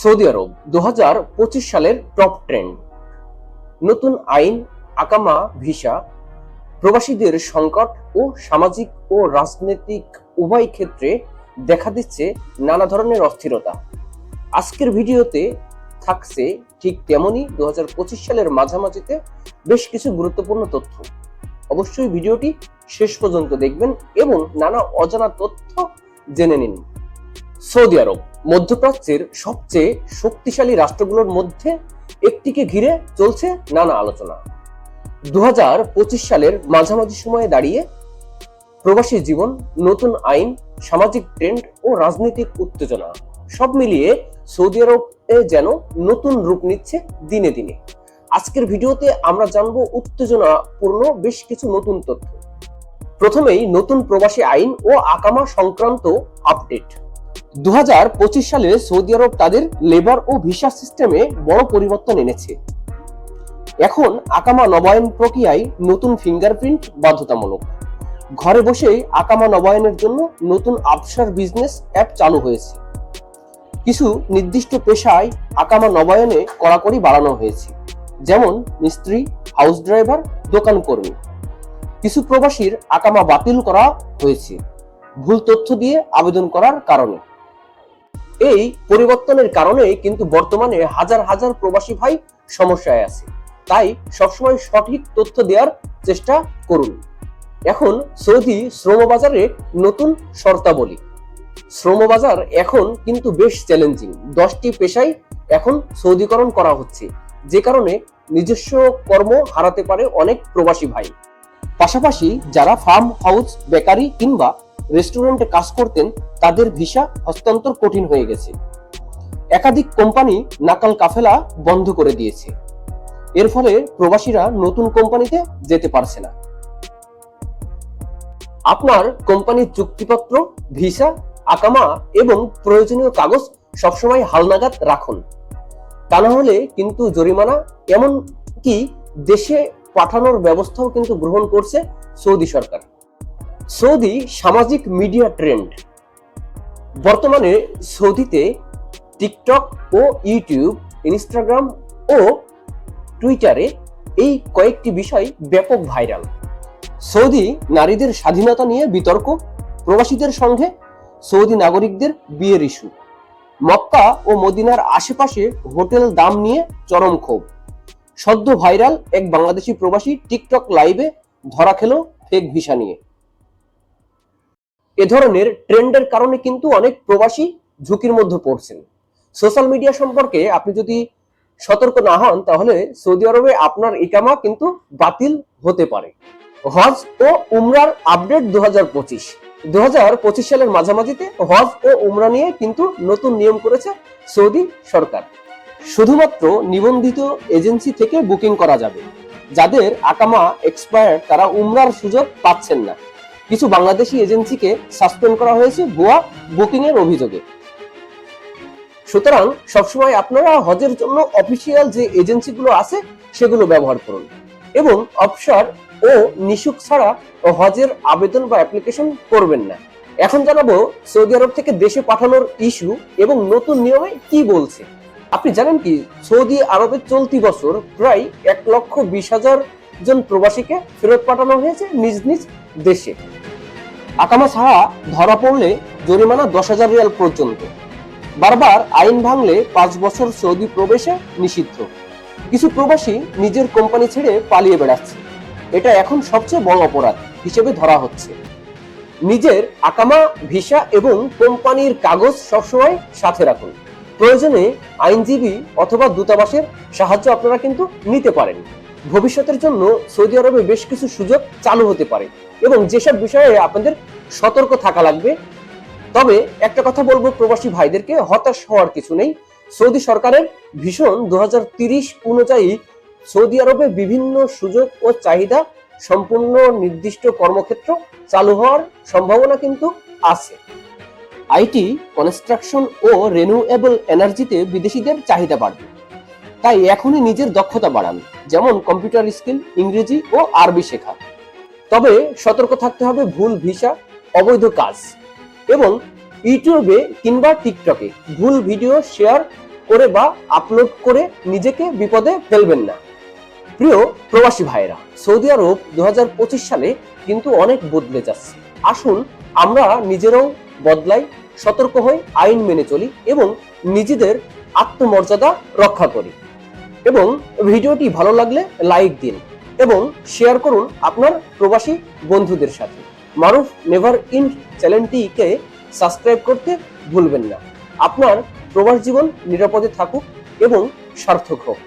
Saudi আরব দু হাজার পঁচিশ সালের টপ ট্রেন্ড নতুন আইন, আকামা, ভিসা, প্রবাসীদের সংকট ও সামাজিক ও রাজনৈতিক উভয় ক্ষেত্রে দেখা দিচ্ছে নানা ধরনের অস্থিরতা। আজকের ভিডিওতে থাকছে ঠিক তেমনই দু হাজার পঁচিশ সালের মাঝামাঝিতে বেশ কিছু গুরুত্বপূর্ণ তথ্য। অবশ্যই ভিডিওটি শেষ পর্যন্ত দেখবেন এবং নানা অজানা তথ্য জেনে নিন। সৌদি আরব, মধ্যপ্রাচ্যের সবচেয়ে শক্তিশালী রাষ্ট্রগুলোর মধ্যে একটিকে ঘিরে চলছে নানা আলোচনা। দু সালের মাঝামাঝি সময়ে দাঁড়িয়ে প্রবাসী জীবন, নতুন আইন, সামাজিক ট্রেন্ড ও রাজনৈতিক উত্তেজনা সব মিলিয়ে সৌদি আরবে যেন নতুন রূপ নিচ্ছে দিনে দিনে। আজকের ভিডিওতে আমরা জানব উত্তেজনাপূর্ণ বেশ কিছু নতুন তথ্য। প্রথমেই নতুন প্রবাসী আইন ও আকামা সংক্রান্ত আপডেট দু হাজার পঁচিশ সালে সৌদি আরব তাদের লেবার ও ভিসা সিস্টেমে বড় পরিবর্তন এনেছে। এখন আকামা নবায়ন প্রক্রিয়ায় নতুন ফিঙ্গারপ্রিন্ট বাধ্যতামূলক। ঘরে বসেই আকামা নবায়নের জন্য নতুন আবসার বিজনেস অ্যাপ চালু হয়েছে। কিছু নির্দিষ্ট পেশায় আকামা নবায়নে কড়াকড়ি বাড়ানো হয়েছে। যেমন মিস্ত্রি হাউস ড্রাইভার দোকান কর্মী। কিছু প্রবাসীর আকামা বাতিল করা হয়েছে। ভুল তথ্য দিয়ে আবেদন করার কারণে। এই পরিবর্তনের কারণে কিন্তু বর্তমানে হাজার হাজার প্রবাসী ভাই সমস্যায় আছে। তাই সবসময় সঠিক তথ্য দেওয়ার চেষ্টা করুন। এখন সৌদি শ্রমবাজারে নতুন শর্তাবলী। শ্রমবাজার এখন কিন্তু বেশ চ্যালেঞ্জিং দশটি পেশায় এখন সৌদিকরণ করা হচ্ছে। যে কারণে নিজস্ব কর্ম হারাতে পারে অনেক প্রবাসী ভাই। পাশাপাশি যারা ফার্ম হাউস বেকারি কিংবা রেস্টুরেন্টে কাজ করতেন, তাদের ভিসা হস্তান্তর কঠিন হয়ে গেছে। একাধিক কোম্পানি নাকাল কাফেলা বন্ধ করে দিয়েছে। এর ফলে প্রবাসীরা নতুন কোম্পানিতে যেতে পারছে না। আপনার কোম্পানির চুক্তিপত্র, ভিসা, আকামা এবং প্রয়োজনীয় কাগজ সবসময় হালনাগাদ রাখুন। তা না হলে কিন্তু জরিমানা এমন কি দেশে পাঠানোর ব্যবস্থাও কিন্তু গ্রহণ করছে সৌদি সরকার। সৌদি সামাজিক মিডিয়া ট্রেন্ড। বর্তমানে সৌদিতে টিকটক ও ইউটিউব, ইনস্টাগ্রাম ও টুইটারে এই কয়েকটি বিষয় ব্যাপক ভাইরাল। সৌদি নারীদের স্বাধীনতা নিয়ে বিতর্ক, প্রবাসীদের সঙ্গে সৌদি নাগরিকদের বিয়ের ইস্যু। মক্কা ও মদিনার আশেপাশে হোটেল দাম নিয়ে চরম ক্ষোভ। সদ্য ভাইরাল এক বাংলাদেশি প্রবাসী টিকটক লাইভে ধরা খেলো ফেক ভিসা নিয়ে। এ ধরনের ট্রেন্ডের কারণে কিন্তু অনেক প্রবাসী ঝুঁকির মধ্যে পড়ছেন। সোশ্যাল মিডিয়া সম্পর্কে আপনি যদি সতর্ক না হন, তাহলে সৌদি আরবে আপনার ইকামা কিন্তু বাতিল হতে পারে। হজ ও উমরার আপডেট দু হাজার পঁচিশ দু সালের মাঝামাঝিতে হজ ও উমরা নিয়ে কিন্তু নতুন নিয়ম করেছে সৌদি সরকার। শুধুমাত্র নিবন্ধিত এজেন্সি থেকে বুকিং করা যাবে। যাদের আকামা এক্সপায়ার, তারা উমরার সুযোগ পাচ্ছেন না। কিছু বাংলাদেশি এজেন্সিকে সাসপেন্ড করা হয়েছে ভুয়া বুকিং এর অভিযোগে। সুতরাং সবসময় আপনারা হজের জন্য অফিসিয়াল যে এজেন্সিগুলো আছে, সেগুলো ব্যবহার করুন। এবং অফসার ও নিশুক ছাড়া হজের আবেদন বা অ্যাপ্লিকেশন করবেন না। এখন জানাব সৌদি আরব থেকে দেশে পাঠানোর ইস্যু এবং নতুন নিয়মে কি বলছে। আপনি জানেন কি, সৌদি আরবের চলতি বছর প্রায় এক লক্ষ বিশ হাজার জন প্রবাসীকে ফেরত পাঠানো হয়েছে নিজ নিজ দেশে। আকামা ছাড়া ধরা পড়লে জরিমানা দশ হাজার রিয়াল পর্যন্ত। বারবার আইন ভাঙলে পাঁচ বছর সৌদি প্রবেশে নিষিদ্ধ। কিছু প্রবাসী নিজের কোম্পানি ছেড়ে পালিয়ে বেড়াচ্ছে। এটা এখন সবচেয়ে বড় অপরাধ হিসেবে ধরা হচ্ছে। নিজের আকামা, ভিসা এবং কোম্পানির কাগজ সবসময় সাথে রাখুন। প্রয়োজনে আইনজীবী অথবা দূতাবাসের সাহায্য আপনারা কিন্তু নিতে পারেন। ভবিষ্যতের জন্য সৌদি আরবে বেশ কিছু সুযোগ চালু হতে পারে এবং যেসব বিষয়ে আপনাদের সতর্ক থাকা লাগবে। তবে একটা কথা বলব, প্রবাসী ভাইদেরকে হতাশ হওয়ার কিছু নেই। সৌদি সরকারের ভীষণ দু অনুযায়ী সৌদি আরবে বিভিন্ন সুযোগ ও চাহিদা সম্পূর্ণ নির্দিষ্ট কর্মক্ষেত্র চালু হওয়ার সম্ভাবনা কিন্তু আছে। আইটি, কনস্ট্রাকশন ও রেনিউয়েবল এনার্জিতে বিদেশিদের চাহিদা বাড়বে। তাই এখনই নিজের দক্ষতা বাড়ান, যেমন কম্পিউটার স্কিল ইংরেজি ও আরবি শেখা। তবে সতর্ক থাকতে হবে ভুল ভিসা, অবৈধ কাজ এবং ইউটিউবে কিংবা টিকটকে ভুল ভিডিও শেয়ার করে বা আপলোড করে নিজেকে বিপদে ফেলবেন না। প্রিয় প্রবাসী ভাইরা সৌদি আরব দু হাজার পঁচিশ সালে কিন্তু অনেক বদলে যাচ্ছে। আসুন আমরা নিজেরাও বদলাই, সতর্ক হয়ে আইন মেনে চলি এবং নিজেদের আত্মমর্যাদা রক্ষা করি। এবং ভিডিওটি ভালো লাগলে লাইক দিন এবং শেয়ার করুন আপনার প্রবাসী বন্ধুদের সাথে। মারুফ নেভার ইন চ্যানেলটিকে সাবস্ক্রাইব করতে ভুলবেন না। আপনার প্রবাস জীবন নিরাপদে থাকুক এবং সার্থক হোক।